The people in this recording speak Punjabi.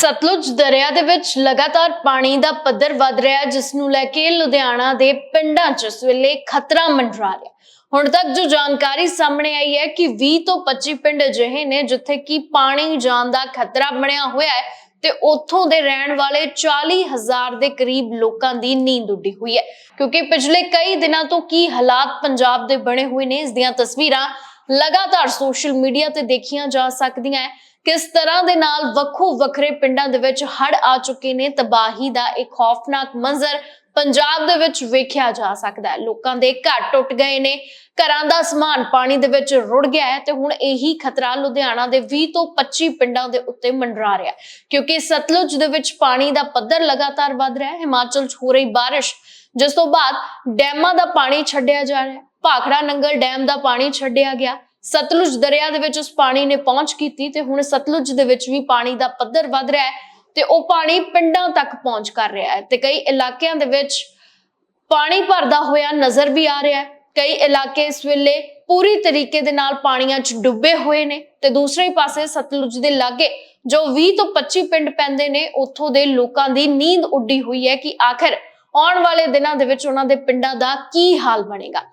ਸਤਲੁਜ ਦਰਿਆ ਦੇ ਵਿੱਚ ਲਗਾਤਾਰ ਪਾਣੀ ਦਾ ਪੱਧਰ ਵੱਧ ਰਿਹਾ ਹੈ, ਜਿਸ ਨੂੰ ਲੈ ਕੇ ਲੁਧਿਆਣਾ ਦੇ ਪਿੰਡਾਂ 'ਚ ਇਸ ਵੇਲੇ ਖਤਰਾ ਮੰਡਰਾ ਰਿਹਾ ਹੁਣ ਤੱਕ ਜੋ ਜਾਣਕਾਰੀ ਸਾਹਮਣੇ ਆਈ ਹੈ ਕਿ 20 ਤੋਂ 25 ਪਿੰਡ ਅਜਿਹੇ ਨੇ ਜਿੱਥੇ ਕਿ ਪਾਣੀ ਜਾਣ ਦਾ ਖਤਰਾ ਬਣਿਆ ਹੋਇਆ ਹੈ ਤੇ ਉੱਥੋਂ ਦੇ ਰਹਿਣ ਵਾਲੇ 40000 ਦੇ ਕਰੀਬ ਲੋਕਾਂ ਦੀ ਨੀਂਦ ਉੱਡੀ ਹੋਈ ਹੈ। ਕਿਉਂਕਿ ਪਿਛਲੇ ਕਈ ਦਿਨਾਂ ਤੋਂ ਕੀ ਹਾਲਾਤ ਪੰਜਾਬ ਦੇ ਬਣੇ ਹੋਏ ਨੇ, ਇਸ ਦੀਆਂ ਤਸਵੀਰਾਂ ਲਗਾਤਾਰ ਸੋਸ਼ਲ ਮੀਡੀਆ ਤੇ ਦੇਖੀਆਂ ਜਾ ਸਕਦੀਆਂ ਹੈ। ਕਿਸ ਤਰ੍ਹਾਂ ਦੇ ਨਾਲ ਵੱਖੋ ਵੱਖਰੇ ਪਿੰਡਾਂ ਦੇ ਵਿੱਚ ਹੜ ਆ ਚੁੱਕੇ ਨੇ, ਤਬਾਹੀ ਦਾ ਇੱਕ ਖੌਫਨਾਕ ਮੰਜ਼ਰ ਪੰਜਾਬ ਦੇ ਵਿੱਚ ਵੇਖਿਆ ਜਾ ਸਕਦਾ ਹੈ। ਲੋਕਾਂ ਦੇ ਘਰ ਟੁੱਟ ਗਏ ਨੇ, ਘਰਾਂ ਦਾ ਸਮਾਨ ਪਾਣੀ ਦੇ ਵਿੱਚ ਰੁੜ ਗਿਆ ਹੈ ਤੇ ਹੁਣ ਇਹੀ ਖਤਰਾ ਲੁਧਿਆਣਾ ਦੇ 20 ਤੋਂ 25 ਪਿੰਡਾਂ ਦੇ ਉੱਤੇ ਮੰਡਰਾ ਰਿਹਾ ਕਿਉਂਕਿ ਸਤਲੁਜ ਦੇ ਵਿੱਚ ਪਾਣੀ ਦਾ ਪੱਧਰ ਲਗਾਤਾਰ ਵੱਧ ਰਿਹਾ ਹੈ, ਹਿਮਾਚਲ 'ਚ ਹੋ ਰਹੀ ਬਾਰਿਸ਼, ਜਿਸ ਤੋਂ ਬਾਅਦ ਡੈਮਾਂ ਦਾ ਪਾਣੀ ਛੱਡਿਆ ਜਾ ਰਿਹਾ ਹੈ। ਭਾਖੜਾ ਨੰਗਲ ਡੈਮ ਦਾ ਪਾਣੀ ਛੱਡਿਆ ਗਿਆ। ਸਤਲੁਜ ਦਰਿਆ ਦੇ ਵਿੱਚ ਉਸ ਪਾਣੀ ਨੇ ਪਹੁੰਚ ਕੀਤੀ ਤੇ ਹੁਣ ਸਤਲੁਜ ਦੇ ਵਿੱਚ ਵੀ ਪਾਣੀ ਦਾ ਪੱਧਰ ਵੱਧ ਰਿਹਾ ਹੈ ਤੇ ਉਹ ਪਾਣੀ ਪਿੰਡਾਂ ਤੱਕ ਪਹੁੰਚ ਕਰ ਰਿਹਾ ਹੈ ਤੇ ਕਈ ਇਲਾਕਿਆਂ ਦੇ ਵਿੱਚ ਪਾਣੀ ਭਰਦਾ ਹੋਇਆ ਨਜ਼ਰ ਵੀ ਆ ਰਿਹਾ ਹੈ। ਕਈ ਇਲਾਕੇ ਇਸ ਵੇਲੇ ਪੂਰੀ ਤਰੀਕੇ ਦੇ ਨਾਲ ਪਾਣੀਆਂ 'ਚ ਡੁੱਬੇ ਹੋਏ ਨੇ ਤੇ ਦੂਸਰੇ ਪਾਸੇ ਸਤਲੁਜ ਦੇ ਲਾਗੇ ਜੋ 20 ਤੋਂ 25 ਪਿੰਡ ਪੈਂਦੇ ਨੇ, ਉੱਥੋਂ ਦੇ ਲੋਕਾਂ ਦੀ ਨੀਂਦ ਉੱਡੀ ਹੋਈ ਹੈ ਕਿ ਆਖਰ ਆਉਣ ਵਾਲੇ ਦਿਨਾਂ ਦੇ ਵਿੱਚ ਉਹਨਾਂ ਦੇ ਪਿੰਡਾਂ ਦਾ ਕੀ ਹਾਲ ਬਣੇਗਾ।